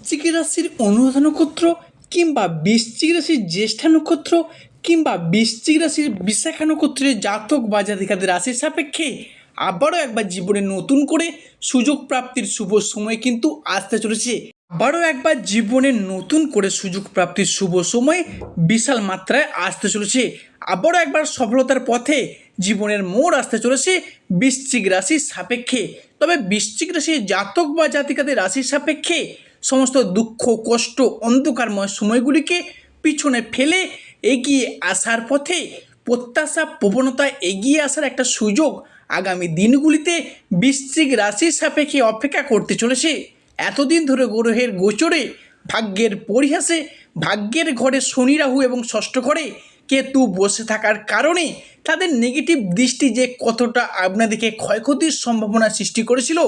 বৃশ্চিক রাশির অনুরাধা নক্ষত্র কিংবা বৃশ্চিক রাশির জ্যেষ্ঠা নক্ষত্র কিংবা বৃশ্চিক রাশির বিশাখা নক্ষত্রের জাতক বা জাতিকাদের রাশির সাপেক্ষে আবারও একবার জীবনে নতুন করে সুযোগ প্রাপ্তির শুভ সময় কিন্তু আসতে চলেছে। আবারও একবার জীবনে নতুন করে সুযোগ প্রাপ্তির শুভ সময় বিশাল মাত্রায় আসতে চলেছে। আবারও একবার সফলতার পথে জীবনের মোড় আসতে চলেছে বৃশ্চিক রাশির সাপেক্ষে। তবে বৃশ্চিক রাশির জাতক বা জাতিকাদের রাশির সাপেক্ষে সমস্ত দুঃখ, কষ্ট, অন্ধকারময় সময়গুলিকে পিছনে ফেলে এগিয়ে আসার পথে প্রত্যাশা, প্রবণতা এগিয়ে আসার একটা সুযোগ আগামী দিনগুলিতে বৃশ্চিক রাশির সাপেক্ষে অপেক্ষা করতে চলেছে। এতদিন ধরে গ্রহের গোচরে ভাগ্যের পরিহাসে, ভাগ্যের ঘরে শনি রাহু এবং ষষ্ঠ ঘরে কেতু বসে থাকার কারণে তাদের নেগেটিভ দৃষ্টি যে কতটা আপনাদেরকে ক্ষয়ক্ষতির সম্ভাবনা সৃষ্টি করেছিল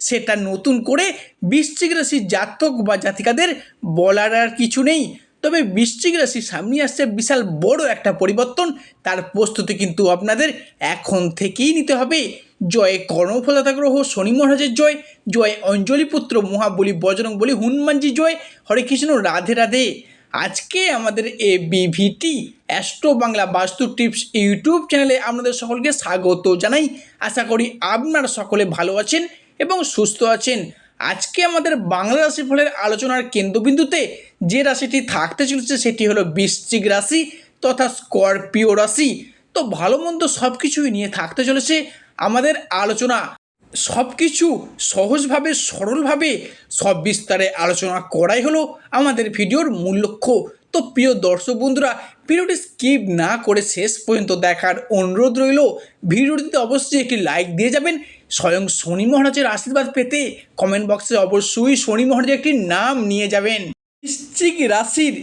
সেটা নতুন করে বৃশ্চিক রাশির জাতক বা জাতিকাদের বলার আর কিছু নেই। তবে বৃশ্চিক রাশির সামনে আসছে বিশাল বড় একটা পরিবর্তন। তার প্রস্তুতি কিন্তু আপনাদের এখন থেকেই নিতে হবে। জয় কর্মফলতা গ্রহ, শনি মহারাজের জয় জয় অঞ্জলিপুত্র মহাবলী বজরং বলি হনুমানজি জয়। হরে কৃষ্ণ, রাধে রাধে। আজকে আমাদের এ বিভিটি অ্যাস্ট্রো বাংলা বাস্তু টিপস ইউটিউব চ্যানেলে আপনাদের সকলকে স্বাগত জানাই। আশা করি আপনারা সকলে ভালো আছেন। এবং সুস্থ আছেন। আজকে আমাদের বাংলা রাশি ফলের আলোচনার কেন্দ্রবিন্দুতে যে রাশিটি থাকতে চলেছে সেটি হলো বৃশ্চিক রাশি তথা স্করপিও রাশি। তো ভালো মন্দ সব কিছুই নিয়ে থাকতে চলেছে আমাদের আলোচনা। সব কিছু সহজভাবে, সরলভাবে, সব বিস্তারে আলোচনা করাই হলো আমাদের ভিডিওর মূল লক্ষ্য। তো প্রিয় দর্শক বন্ধুরা ভিডিওটি স্কিপ না করে শেষ পর্যন্ত দেখার অনুরোধ রইল। ভিডিওটিতে অবশ্যই একটি লাইক দিয়ে যাবেন। স্বয়ং শনি মহারাজের আশীর্বাদ পেতে কমেন্ট বক্সে অবশ্যই শনি মহারাজের একটি নাম নিয়ে যাবেন। বৃশ্চিক রাশির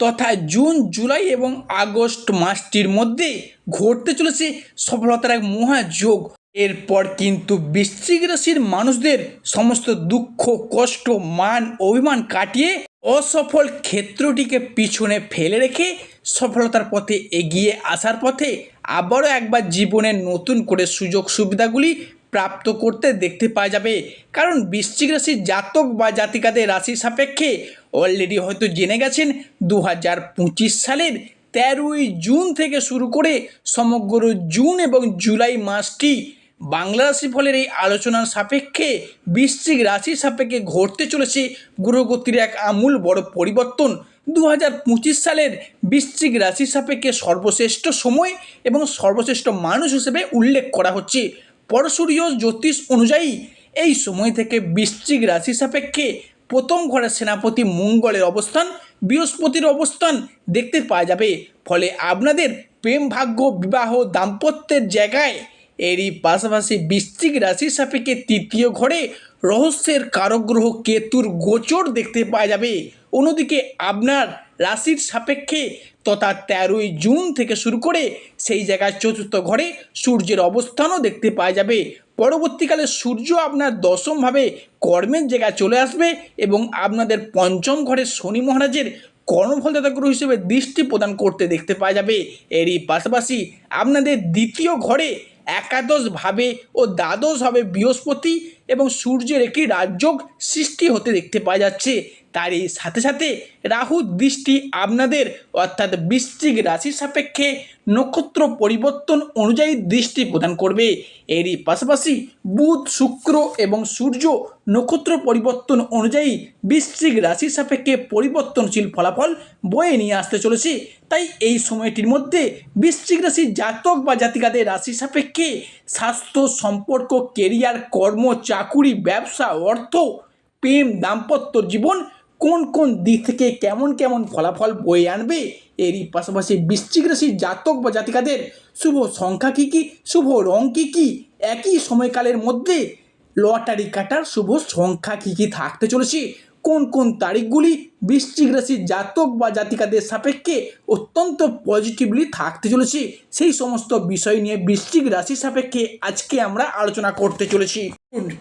তথা জুন, জুলাই এবং আগস্ট মাসটির মধ্যে ঘটতে চলেছে সফলতার এক মহাযোগ। এরপর কিন্তু বৃশ্চিক রাশির মানুষদের সমস্ত দুঃখ, কষ্ট, মান, অভিমান কাটিয়ে অসফল ক্ষেত্রটিকে পিছনে ফেলে রেখে সফলতার পথে এগিয়ে আসার পথে আবারও একবার জীবনের নতুন করে সুযোগ সুবিধাগুলি প্রাপ্ত করতে দেখতে পাওয়া যাবে। কারণ বৃশ্চিক রাশির জাতক বা জাতিকাদের রাশি সাপেক্ষে অলরেডি হয়তো জেনে গেছেন দু হাজার পঁচিশ সালের তেরোই জুন থেকে শুরু করে সমগ্র জুন এবং জুলাই মাসটি বাংলা রাশি ফলের এই আলোচনার সাপেক্ষে বৃশ্চিক রাশি সাপেক্ষে ঘটতে চলেছে। গ্রহগতির এক আমূল বড় পরিবর্তন দু হাজার পঁচিশ সালের বৃশ্চিক রাশি সাপেক্ষে সর্বশ্রেষ্ঠ সময় এবং সর্বশ্রেষ্ঠ মানুষ হিসেবে উল্লেখ করা হচ্ছে। পরশুরীয় জ্যোতিষ অনুযায়ী এই সময় থেকে বৃশ্চিক রাশি সাপেক্ষে প্রথম ঘরের সেনাপতি মঙ্গলের অবস্থান, বৃহস্পতির অবস্থান দেখতে পাওয়া যাবে। ফলে আপনাদের প্রেম ভাগ্য, বিবাহ, দাম্পত্যের জায়গায় এরই পাশাপাশি বৃশ্চিক রাশির সাপেক্ষে তৃতীয় ঘরে রহস্যের কারগ্রহ কেতুর গোচর দেখতে পাওয়া যাবে। অন্যদিকে আপনার রাশির সাপেক্ষে তথা তেরোই জুন থেকে শুরু করে সেই জায়গায় চতুর্থ ঘরে সূর্যের অবস্থানও দেখতে পাওয়া যাবে। পরবর্তীকালে সূর্য আপনার দশমভাবে কর্মের জায়গায় চলে আসবে এবং আপনাদের পঞ্চম ঘরে শনি মহারাজের কর্মফলদাতা গ্রহ হিসেবে দৃষ্টি প্রদান করতে দেখতে পাওয়া যাবে। এরই পাশাপাশি আপনাদের দ্বিতীয় ঘরে একাদশভাবে ও দ্বাদশভাবে বৃহস্পতি এবং সূর্যের একটি রাজযোগ সৃষ্টি হতে দেখতে পাওয়া যাচ্ছে। তারই সাথে সাথে রাহুর দৃষ্টি আপনাদের অর্থাৎ বৃশ্চিক রাশির সাপেক্ষে নক্ষত্র পরিবর্তন অনুযায়ী দৃষ্টি প্রদান করবে। এরই পাশাপাশি বুধ, শুক্র এবং সূর্য নক্ষত্র পরিবর্তন অনুযায়ী বৃশ্চিক রাশির সাপেক্ষে পরিবর্তনশীল ফলাফল বয়ে নিয়ে আসতে চলেছে। তাই এই সময়টির মধ্যে বৃশ্চিক রাশির জাতক বা জাতিকাদের রাশি সাপেক্ষে স্বাস্থ্য সম্পর্ক, কেরিয়ার, কর্ম, চাকুরি, ব্যবসা, অর্থ, প্রেম, দাম্পত্য জীবন কোন কোন দিক থেকে কেমন কেমন ফলাফল বয়ে আনবে, এরই পাশাপাশি বৃশ্চিক রাশির জাতক বা জাতিকাদের শুভ সংখ্যা কী কী, শুভ রং কী কী, একই সময়কালের মধ্যে লটারি কাটার শুভ সংখ্যা কী কী থাকতে চলেছে, কোন কোন তারিখগুলি বৃশ্চিক রাশির জাতক বা জাতিকাদের সাপেক্ষে অত্যন্ত পজিটিভলি থাকতে চলেছে, সেই সমস্ত বিষয় নিয়ে বৃশ্চিক রাশির সাপেক্ষে আজকে আমরা আলোচনা করতে চলেছি।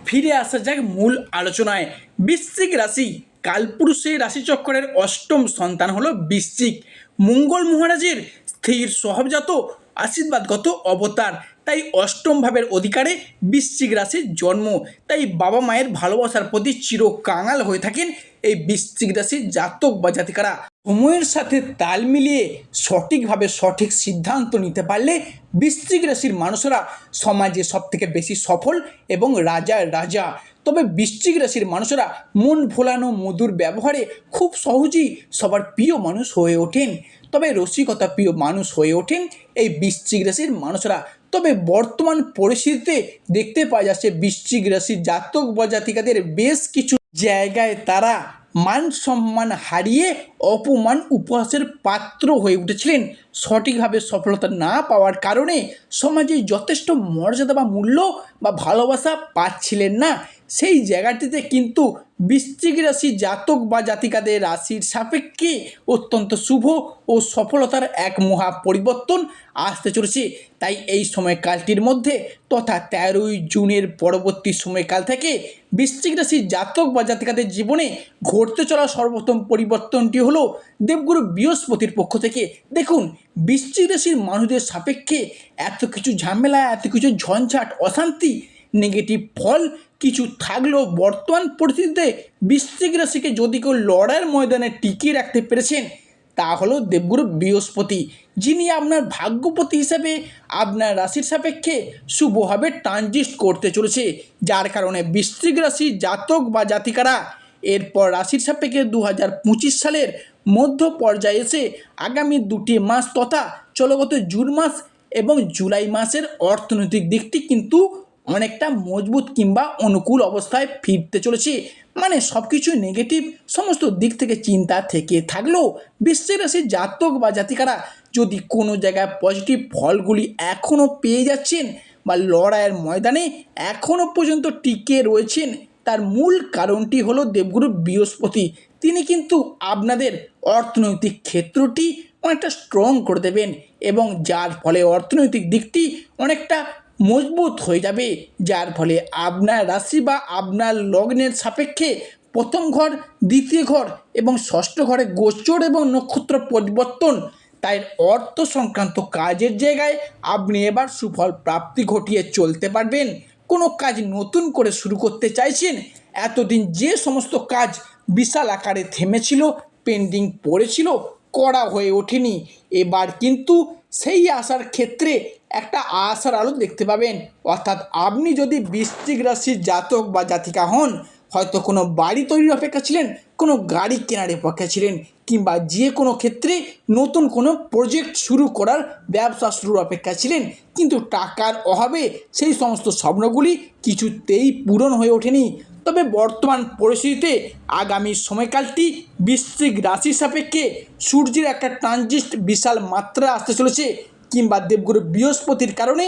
ফিরে আসা যাক মূল আলোচনায়। বৃশ্চিক রাশি কালপুরুষের রাশিচক্রের অষ্টম সন্তান হলো বৃশ্চিক। মঙ্গল মহারাজের স্থির স্বভাবজাত আশীর্বাদগত অবতার। তাই অষ্টম ভাবের অধিকারে বৃশ্চিক রাশির জন্ম। তাই বাবা মায়ের ভালোবাসার প্রতি চির কাঙাল হয়ে থাকেন এই বৃশ্চিক রাশির জাতক বা জাতিকারা। সময়ের সাথে তাল মিলিয়ে সঠিকভাবে সঠিক সিদ্ধান্ত নিতে পারলে বৃশ্চিক রাশির মানুষরা সমাজে সব থেকে বেশি সফল এবং রাজার রাজা। তবে বৃশ্চিক রাশির মানুষরা মন ভোলানো মধুর ব্যবহারে খুব সহজেই সবার প্রিয় মানুষ হয়ে ওঠেন। তবে রসিকতা প্রিয় মানুষ হয়ে ওঠেন এই বৃশ্চিক রাশির মানুষরা। তবে বর্তমান পরিস্থিতিতে দেখতে পাওয়া যাচ্ছে বৃশ্চিক রাশির জাতক বা জাতিকাদের বেশ কিছু জায়গায় তারা মান সম্মান হারিয়ে অপমান উপহাসের পাত্র হয়ে উঠেছিলেন সঠিকভাবে সফলতা না পাওয়ার কারণে সমাজে যথেষ্ট মর্যাদা বা মূল্য বা ভালোবাসা পাচ্ছিলেন না। সেই জায়গাটিতে কিন্তু বৃশ্চিক রাশি জাতক বা জাতিকাদের রাশির সাপেক্ষে অত্যন্ত শুভ ও সফলতার এক মহা পরিবর্তন আসতে চলেছে। তাই এই সময়কালটির মধ্যে তথা তেরোই জুনের পরবর্তী সময়কাল থেকে বৃশ্চিক রাশির জাতক বা জাতিকাদের জীবনে ঘটতে চলা সর্বোত্তম পরিবর্তনটি হলো দেবগুরু বৃহস্পতির পক্ষ থেকে। দেখুন বৃশ্চিক মানুষদের সাপেক্ষে এত কিছু ঝামেলা, এত কিছু ঝঞ্ঝাট, অশান্তি নেগেটিভ ফল কিছু থাকলেও বর্তমান পরিস্থিতিতে বৃশ্চিক রাশিকে যদি কেউ লড়াইয়ের ময়দানে টিকিয়ে রাখতে পেরেছেন, তা হলো দেবগুরু বৃহস্পতি, যিনি আপনার ভাগ্যপতি হিসাবে আপনার রাশির সাপেক্ষে শুভভাবে ট্রানজিস্ট করতে চলেছে। যার কারণে বৃশ্চিক রাশি জাতক বা জাতিকারা এরপর রাশির সাপেক্ষে দু হাজার পঁচিশ সালের মধ্য পর্যায়ে এসে আগামী দুটি মাস তথা চলগত জুন মাস এবং জুলাই মাসের অর্থনৈতিক দিকটি কিন্তু অনেকটা মজবুত কিংবা অনুকূল অবস্থায় ফিরতে চলেছে। মানে সব কিছু নেগেটিভ সমস্ত দিক থেকে চিন্তা থেকে থাকলেও বিশ্বের রাশির জাতক বা জাতিকারা যদি কোনো জায়গায় পজিটিভ ফলগুলি এখনও পেয়ে যাচ্ছেন বা লড়াইয়ের ময়দানে এখনও পর্যন্ত টিকে রয়েছেন, তার মূল কারণটি হলো দেবগুরু বৃহস্পতি। তিনি কিন্তু আপনাদের অর্থনৈতিক ক্ষেত্রটি অনেকটা স্ট্রং করে দেবেন এবং যার ফলে অর্থনৈতিক দিকটি অনেকটা মজবুত হয়ে যাবে, যার ফলে আপনার রাশি বা আপনার লগ্নের সাপেক্ষে প্রথম ঘর, দ্বিতীয় ঘর এবং ষষ্ঠ ঘরে গোচর এবং নক্ষত্র পরিবর্তন। তাই অর্থ সংক্রান্ত কাজের জায়গায় আপনি এবার সুফল প্রাপ্তি ঘটিয়ে চলতে পারবেন। কোনো কাজ নতুন করে শুরু করতে চাইছেন, এতদিন যে সমস্ত কাজ বিশাল আকারে থেমেছিল পেন্ডিং পড়েছিল করা হয়ে ওঠেনি। এবার কিন্তু সেই আশার ক্ষেত্রে একটা আশার আলো দেখতে পাবেন। অর্থাৎ আপনি যদি বৃশ্চিক রাশির জাতক বা জাতিকা হন, হয়তো কোনো বাড়ি তৈরির অপেক্ষা ছিলেন কোনো গাড়ি কেনার অপেক্ষা ছিলেন কিংবা যে কোনো ক্ষেত্রে নতুন কোনো প্রজেক্ট শুরু করার ব্যবসা শুরুর অপেক্ষা ছিলেন, কিন্তু টাকার অভাবে সেই সমস্ত স্বপ্নগুলি কিছুতেই পূরণ হয়ে ওঠেনি। তবে বর্তমান পরিস্থিতিতে আগামী সময়কালটি বৃশ্চিক রাশির সাপেক্ষে সূর্যের একটা ট্রানজিস্ট বিশাল মাত্রা আসতে চলেছে কিংবা দেবগুরু বৃহস্পতির কারণে,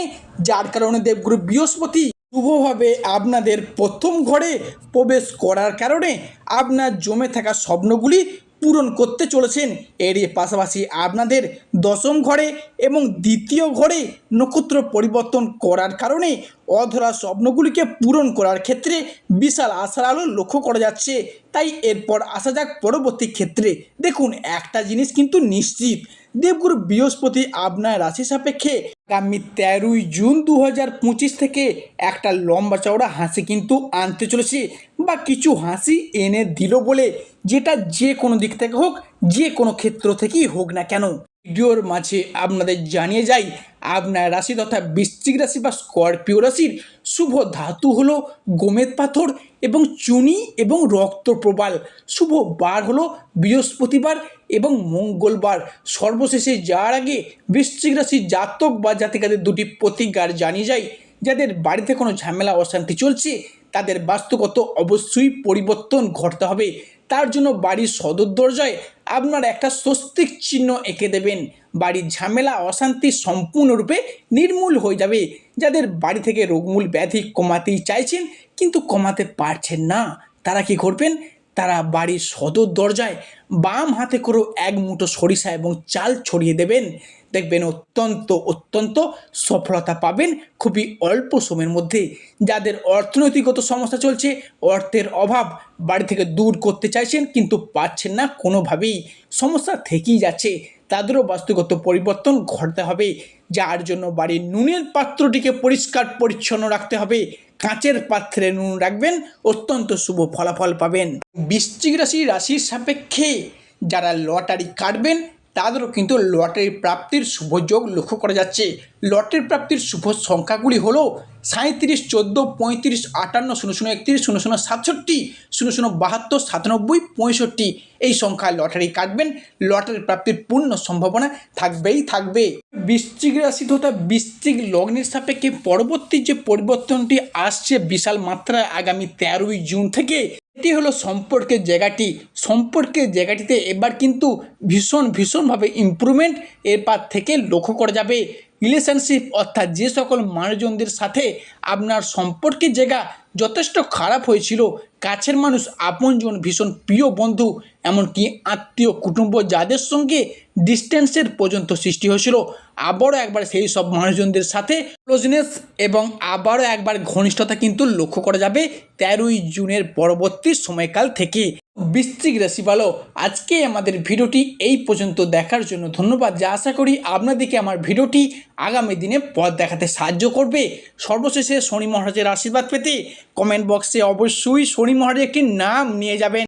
যার কারণে দেবগুরু বৃহস্পতি শুভভাবে আপনাদের প্রথম ঘরে প্রবেশ করার কারণে আপনার জমে থাকা স্বপ্নগুলি পূরণ করতে চলেছেন। এর পাশাপাশি আপনাদের দশম ঘরে এবং দ্বিতীয় ঘরে নক্ষত্র পরিবর্তন করার কারণে অধরা স্বপ্নগুলিকে পূরণ করার ক্ষেত্রে বিশাল আশার আলো লক্ষ্য করা যাচ্ছে। তাই এরপর আসা যাক পরবর্তী ক্ষেত্রে। দেখুন, একটা জিনিস কিন্তু নিশ্চিত। দেবগুরু বৃহস্পতি আপনার রাশি সাপেক্ষে আগামী তেরোই জুন দু হাজার পঁচিশ থেকে একটা লম্বা চওড়া হাসি কিন্তু আনতে চলেছে বা কিছু হাসি এনে দিল বলে। যেটা যে কোনো দিক থেকে হোক, যে কোনো ক্ষেত্র থেকেই হোক না কেন। ভিডিওর মাঝে আপনাদের জানিয়ে যাই, আপনার রাশি তথা বৃশ্চিক রাশি বা স্করপিও রাশির শুভ ধাতু হলো গোমেদ পাথর এবং চুনি এবং রক্ত প্রবাল। শুভ বার হলো বৃহস্পতিবার এবং মঙ্গলবার। সর্বশেষে যাওয়ার আগে বৃশ্চিক রাশির জাতক বা জাতিকাদের দুটি প্রতিজ্ঞার জানিয়ে যায় যাদের বাড়িতে কোনো ঝামেলা, অশান্তি চলছে তাদের বাস্তুগত অবশ্যই পরিবর্তন ঘটতে হবে। তার জন্য বাড়ির সদর দরজায় আপনার একটা স্বস্তিক চিহ্ন এঁকে দেবেন। বাড়ির ঝামেলা, অশান্তি সম্পূর্ণরূপে নির্মূল হয়ে যাবে। যাদের বাড়ি থেকে রোগমূল ব্যাধি কমাতেই চাইছেন, কিন্তু কমাতে পারছেন না, তারা কি করবেন তারা বাড়ির সদর দরজায় বাম হাতে করেও এক মুঠো সরিষা এবং চাল ছড়িয়ে দেবেন। দেখবেন অত্যন্ত অত্যন্ত সফলতা পাবেন খুবই অল্প সময়ের মধ্যে যাদের অর্থনৈতিকগত সমস্যা চলছে, অর্থের অভাব বাড়ি থেকে দূর করতে চাইছেন কিন্তু পাচ্ছেন না কোনোভাবেই। সমস্যা থেকেই যাচ্ছে, তাদেরও বাস্তুগত পরিবর্তন ঘটতে হবে। যার জন্য বাড়ির নুনের পাত্রটিকে পরিষ্কার পরিচ্ছন্ন রাখতে হবে। কাঁচের পাত্রে নুন রাখবেন, অত্যন্ত শুভ ফলাফল পাবেন। বৃশ্চিক রাশি, রাশির সাপেক্ষে যারা লটারি কাটবেন তাদেরও কিন্তু লটারি প্রাপ্তির শুভযোগ লক্ষ্য করা যাচ্ছে। লটারি প্রাপ্তির শুভ সংখ্যাগুলি হলো সাঁত্রিশ চোদ্দ, পঁয়ত্রিশ, আটান্ন, শূন্য শূন্য, একত্রিশ, শূন্য শূন্য, সাতষট্টি, শূন্য শূন্য, বাহাত্তর, সাতানব্বই, পঁয়ষট্টি। এই সংখ্যায় লটারি কাটবেন। লটারি প্রাপ্তির পূর্ণ সম্ভাবনা থাকবেই থাকবে। বৃশ্চিক রাশি তথা বৃশ্চিক লগ্নের সাপেক্ষে পরবর্তী যে পরিবর্তনটি আসছে বিশাল মাত্রায় আগামী তেরোই জুন থেকে এটি হলো সম্পর্কের জায়গাটি। সম্পর্কের জায়গাটিতে এবার কিন্তু ভীষণ, ভীষণভাবে ইমপ্রুভমেন্ট এরপর থেকে লক্ষ্য করা যাবে। রিলেশনশিপ অর্থাৎ যে সকল মানুষজনদের সাথে আপনার সম্পর্কের জায়গা যথেষ্ট খারাপ হয়েছিল কাছের মানুষ, আপনজন ভীষণ প্রিয় বন্ধু, এমনকি আত্মীয়, কুটুম্ব যাদের সঙ্গে ডিস্টেন্সের পর্যন্ত সৃষ্টি হয়েছিল। আবারও একবার সেই সব মানুষজনদের সাথে ক্লোজনেস এবং আবারও একবার ঘনিষ্ঠতা কিন্তু লক্ষ্য করা যাবে তেরোই জুনের পরবর্তী সময়কাল থেকে। বৃশ্চিক রাশি বলো, আজকে আমাদের ভিডিওটি এই পর্যন্ত দেখার জন্য ধন্যবাদ। যা আশা করি আপনাদেরকে আমার ভিডিওটি আগামী দিনে পথ দেখাতে সাহায্য করবে। সর্বশেষে শনি মহারাজের আশীর্বাদ পেতে কমেন্ট বক্সে অবশ্যই শনি মহারাজের একটি নাম নিয়ে যাবেন।